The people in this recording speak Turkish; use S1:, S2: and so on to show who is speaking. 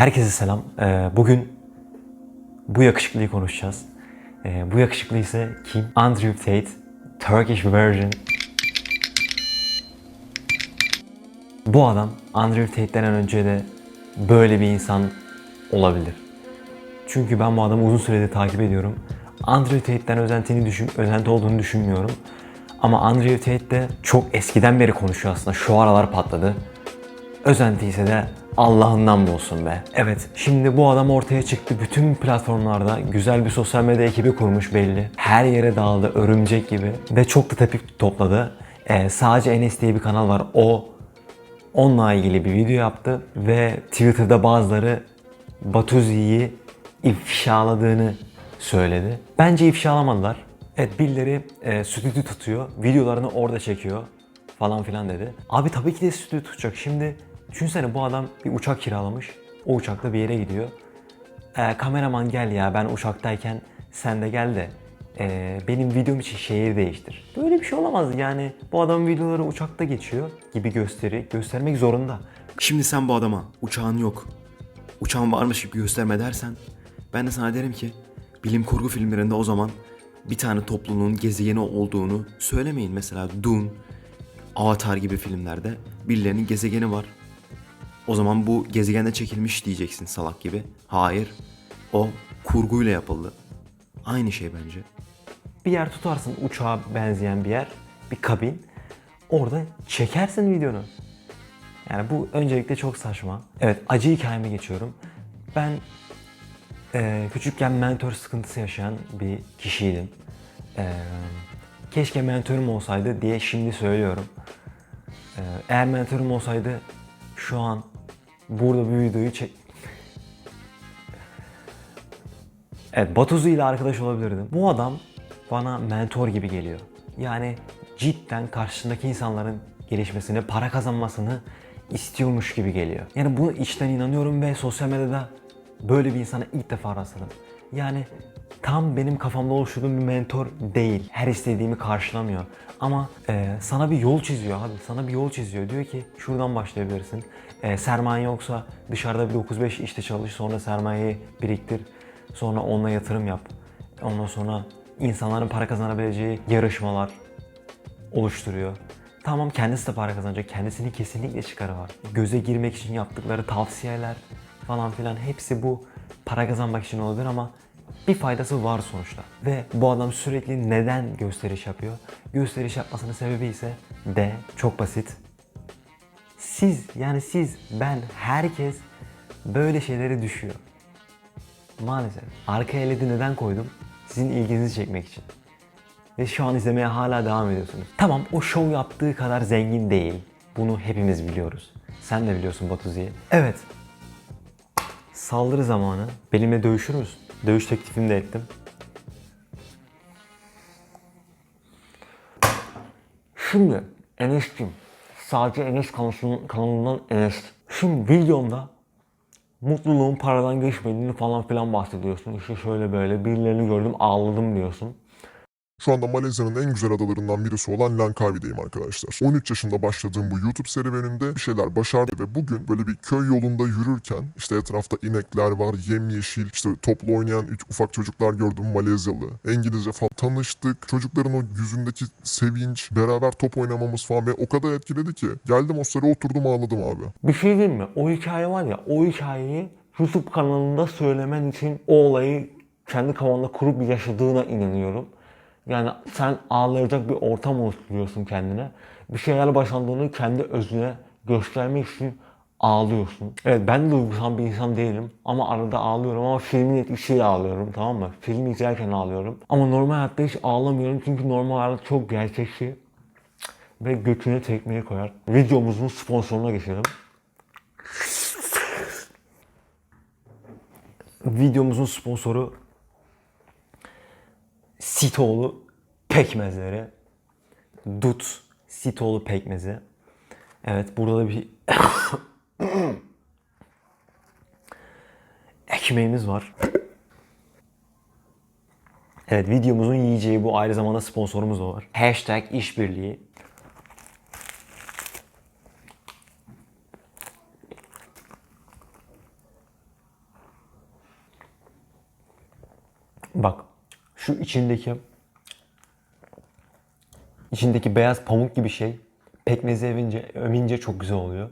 S1: Herkese selam. Ee, bugün bu yakışıklıyı konuşacağız. Ee, bu yakışıklı ise kim? Andrew Tate, Turkish version. Bu adam Andrew Tate'den önce de böyle bir insan olabilir. Çünkü ben bu adamı uzun süredir takip ediyorum. Andrew Tate'den özentini düşün, özenti olduğunu düşünmüyorum. Ama Andrew Tate de çok eskiden beri konuşuyor aslında. Şu aralar patladı. Özenti ise de Allah'ından bulsun be. Evet, şimdi bu adam ortaya çıktı. Bütün platformlarda güzel bir sosyal medya ekibi kurmuş belli. Her yere dağıldı, örümcek gibi. Ve çok da tepki topladı. Ee, sadece Enes diye bir kanal var. O onunla ilgili bir video yaptı. Ve Twitter'da bazıları Batuzi'yi ifşaladığını söyledi. Bence ifşalamadılar. Evet birileri e, stüdyo tutuyor, videolarını orada çekiyor falan filan dedi. Abi tabii ki de stüdyo tutacak. Şimdi düşünsene bu adam bir uçak kiralamış. O uçakla bir yere gidiyor. E, kameraman gel ya ben uçaktayken sen de gel de e, benim videom için şehir değiştir. Böyle bir şey olamaz yani. Bu adamın videoları uçakta geçiyor gibi gösteri göstermek zorunda.
S2: Şimdi sen bu adama uçağın yok, uçağın varmış gibi gösterme dersen ben de sana derim ki bilim kurgu filmlerinde o zaman bir tane topluluğun gezegeni olduğunu söylemeyin. Mesela Dune, Avatar gibi filmlerde birilerinin gezegeni var. O zaman bu gezegende çekilmiş diyeceksin salak gibi. Hayır. O kurguyla yapıldı. Aynı şey bence.
S1: bir yer tutarsın uçağa benzeyen bir yer, bir kabin. Orada çekersin videonu. Yani bu öncelikle çok saçma. Evet acı hikayeme geçiyorum. Ben eee, küçükken mentor sıkıntısı yaşayan bir kişiydim. Eee, keşke mentorum olsaydı diye şimdi söylüyorum. Eee, eğer mentorum olsaydı şu an burada bir videoyu çek... Evet, Batuzu ile arkadaş olabilirdim. Bu adam bana mentor gibi geliyor. Yani cidden karşısındaki insanların gelişmesini, para kazanmasını istiyormuş gibi geliyor. Yani bunu içten inanıyorum ve sosyal medyada böyle bir insana ilk defa rastladım. Yani tam benim kafamda oluşturduğum bir mentor değil. Her istediğimi karşılamıyor. Ama e, sana bir yol çiziyor abi. Sana bir yol çiziyor. Diyor ki şuradan başlayabilirsin. E, sermaye yoksa dışarıda bir 9-5 işte çalış. Sonra sermayeyi biriktir. Sonra onunla yatırım yap. Ondan sonra insanların para kazanabileceği yarışmalar oluşturuyor. Tamam kendisi de para kazanacak. Kendisinin kesinlikle çıkarı var. Göze girmek için yaptıkları tavsiyeler falan filan hepsi bu para kazanmak için olabilir ama bir faydası var sonuçta. Ve bu adam sürekli neden gösteriş yapıyor? Gösteriş yapmasının sebebi ise de çok basit. Siz yani siz, ben, herkes böyle şeylere düşüyor. Maalesef. Arka eledi neden koydum? Sizin ilginizi çekmek için. Ve şu an izlemeye hala devam ediyorsunuz. Tamam o show yaptığı kadar zengin değil. Bunu hepimiz biliyoruz. Sen de biliyorsun Batuzi'yi. Evet. Saldırı zamanı. Benimle dövüşür müsün? Dövüş teklifimi de ettim. Şimdi Enes'cim. Sadece Enes kanalından, kanalından Enes. Şimdi videomda mutluluğun paradan geçmediğini falan filan bahsediyorsun. İşte şöyle böyle birilerini gördüm ağladım diyorsun.
S3: Şu anda Malezya'nın en güzel adalarından birisi olan Langkawi'deyim arkadaşlar. 13 yaşında başladığım bu YouTube serüvenimde bir şeyler başardım ve bugün böyle bir köy yolunda yürürken işte etrafta inekler var, yemyeşil, işte toplu oynayan üç ufak çocuklar gördüm Malezyalı. İngilizce falan tanıştık. Çocukların o yüzündeki sevinç, beraber top oynamamız falan ve o kadar etkiledi ki. Geldim o sıra oturdum ağladım abi.
S1: Bir şey diyeyim mi? O hikaye var ya, o hikayeyi YouTube kanalında söylemen için o olayı kendi kafanda kurup yaşadığına inanıyorum. Yani sen ağlayacak bir ortam oluşturuyorsun kendine. Bir şeyler başlandığını kendi özüne göstermek için ağlıyorsun. Evet ben duygusal bir insan değilim ama arada ağlıyorum ama filmin etkisiyle ağlıyorum tamam mı? Filmi izlerken ağlıyorum. Ama normal hayatta hiç ağlamıyorum çünkü normal hayatta çok gerçekçi ve götüne tekmeyi koyar. Videomuzun sponsoruna geçelim. Videomuzun sponsoru Sitoğlu pekmezleri. Dut Sitoğlu pekmezi. Evet burada da bir ekmeğimiz var. Evet videomuzun yiyeceği bu ayrı zamanda sponsorumuz da var. Hashtag işbirliği. Bak şu içindeki içindeki beyaz pamuk gibi şey pekmezi evince, ömince çok güzel oluyor.